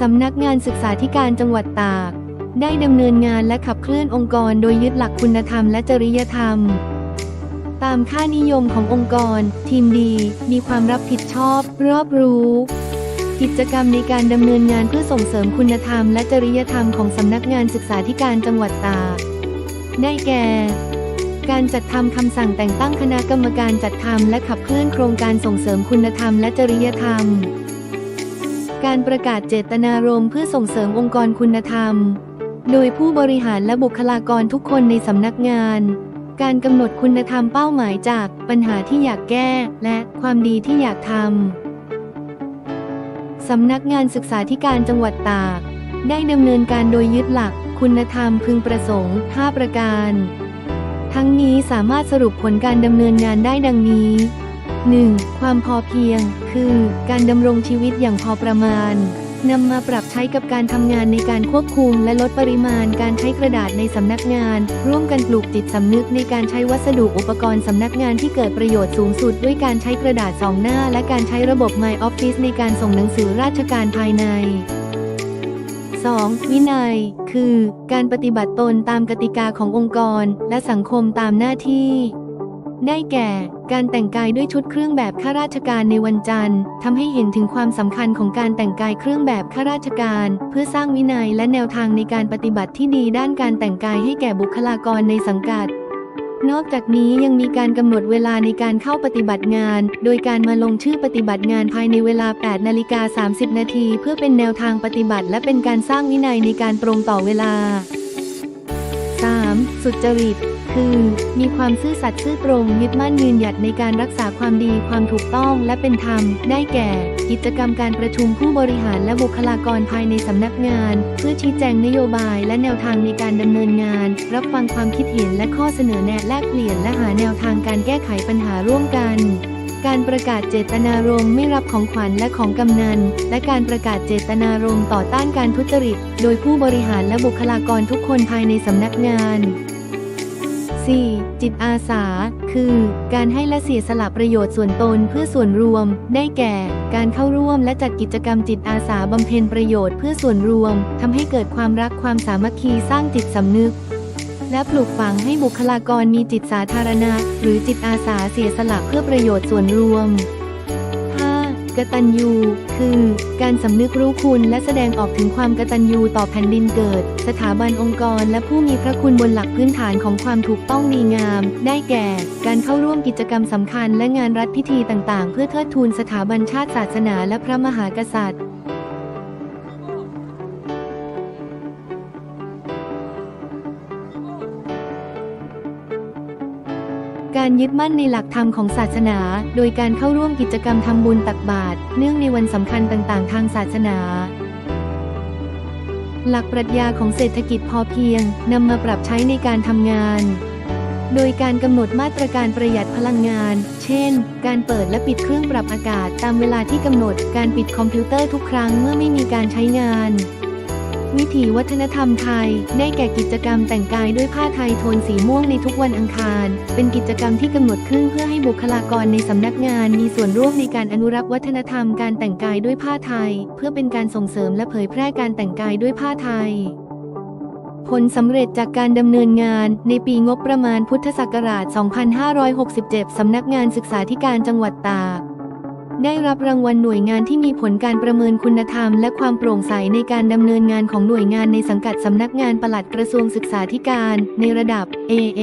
สำนักงานศึกษาธิการจังหวัดตาก ได้ดำเนินงานและขับเคลื่อนองค์กรโดยยึดหลักคุณธรรมและจริยธรรม ตามค่านิยมขององค์กร ทีมดี มีความรับผิดชอบ รอบรู้ กิจกรรมในการดำเนินงานเพื่อส่งเสริมคุณธรรมและจริยธรรมของสำนักงานศึกษาธิการจังหวัดตาก ได้แก่การจัดทำคำสั่งแต่งตั้งคณะกรรมการจัดทำและขับเคลื่อนโครงการส่งเสริมคุณธรรมและจริยธรรม การประกาศเจตนารมณ์เพื่อส่งเสริมองค์กรคุณธรรม โดยผู้บริหารและบุคลากรทุกคนในสำนักงาน การกำหนดคุณธรรมเป้าหมายจากปัญหาที่อยากแก้ และความดีที่อยากทำสำนักงานศึกษาธิการจังหวัดตาก ได้ดำเนินการโดยยึดหลัก คุณธรรมพึงประสงค์ 5 ประการ ทั้งนี้สามารถสรุปผลการดำเนินงานได้ดังนี้ 1. ความพอเพียง คือการดำรงชีวิตอย่างพอประมาณนำมาปรับใช้กับการทำงานในการควบคุมและลดปริมาณการใช้กระดาษในสำนักงาน ร่วมกันปลูกจิตสำนึกในการใช้วัสดุอุปกรณ์สำนักงานที่เกิดประโยชน์สูงสุดด้วยการใช้กระดาษสองหน้า และการใช้ระบบ My Office ในการส่งหนังสือราชการภายใน 2. วินัย คือ การปฏิบัติตนตามกติกาขององค์กร และสังคมตามหน้าที่ ได้แก่ การแต่งกายด้วยชุดเครื่องแบบข้าราชการในวันจันทร์ทำให้เห็นถึงความสำคัญของการแต่งกายเครื่องแบบข้าราชการ เพื่อสร้างวินัยและแนวทางในการปฏิบัติที่ดีด้านการแต่งกายให้แก่บุคลากรในสังกัดนอกจากนี้ยังมีการกำหนดเวลาในการเข้าปฏิบัติงาน โดยการมาลงชื่อปฏิบัติงานภายในเวลา 8 นาฬิกา 30 นาที เพื่อเป็นแนวทางปฏิบัติ และเป็นการสร้างวินัยในการตรงต่อเวลา 3. สุจริต คือ มีความซื่อสัตย์ซื่อตรงยึดมั่นยืนหยัดในการรักษาความดีความถูกต้องและเป็นธรรม ได้แก่ กิจกรรมการประชุมผู้บริหารและบุคลากรภายในสำนักงาน เพื่อชี้แจงนโยบายและแนวทางในการดำเนินงาน รับฟังความคิดเห็นและข้อเสนอแนะแลกเปลี่ยนและหาแนวทางการแก้ไขปัญหาร่วมกันการประกาศเจตนารมณ์ไม่รับของขวัญและของกำนัน และการประกาศเจตนารมณ์ต่อต้านการทุจริต โดยผู้บริหารและบุคลากรทุกคนภายในสำนักงาน 4. จิตอาสา คือ การให้และเสียสละประโยชน์ส่วนตนเพื่อส่วนรวม ได้แก่ การเข้าร่วมและจัดกิจกรรมจิตอาสาบำเพ็ญประโยชน์เพื่อส่วนรวมทำให้เกิดความรักความสามัคคีสร้างจิตสำนึก และปลูกฝังให้บุคลากรมีจิตสาธารณะ หรือจิตอาสาเสียสละเพื่อประโยชน์ส่วนรวม กตัญญูคือ การสำนึกรู้คุณและแสดงออกถึงความกตัญญูต่อแผ่นดินเกิด สถาบันองค์กรและผู้มีพระคุณบนหลักพื้นฐานของความถูกต้องดีงาม ได้แก่ การเข้าร่วมกิจกรรมสำคัญและงานรัฐพิธีต่างๆ เพื่อเทิดทูนสถาบันชาติศาสนาและพระมหากษัตริย์ การยึดมั่นในหลักธรรมของศาสนา โดยการเข้าร่วมกิจกรรมทำบุญตักบาตรเนื่องในวันสำคัญต่างๆ ทางศาสนา หลักปรัชญาของเศรษฐกิจพอเพียงนำมาปรับใช้ในการทำงาน โดยการกำหนดมาตรการประหยัดพลังงาน เช่น การเปิดและปิดเครื่องปรับอากาศตามเวลาที่กำหนด การปิดคอมพิวเตอร์ทุกครั้งเมื่อไม่มีการใช้งาน วิถีวัฒนธรรมไทย ได้แก่กิจกรรมแต่งกายด้วยผ้าไทยโทนสีม่วงในทุกวันอังคาร เป็นกิจกรรมที่กำหนดขึ้นเพื่อให้บุคลากรในสำนักงาน มีส่วนร่วมในการอนุรักษ์วัฒนธรรมการแต่งกายด้วยผ้าไทย เพื่อเป็นการส่งเสริมและเผยแพร่การแต่งกายด้วยผ้าไทยผลสำเร็จจากการดำเนินงานในปีงบประมาณพุทธศักราช 2567 สำนักงานศึกษาธิการจังหวัดตาก ได้รับรางวัลหน่วยงานที่มีผลการประเมินคุณธรรม และความโปร่งใสในการดำเนินงานของหน่วยงานในสังกัดสำนักงานปลัดกระทรวงศึกษาธิการ ในระดับ AA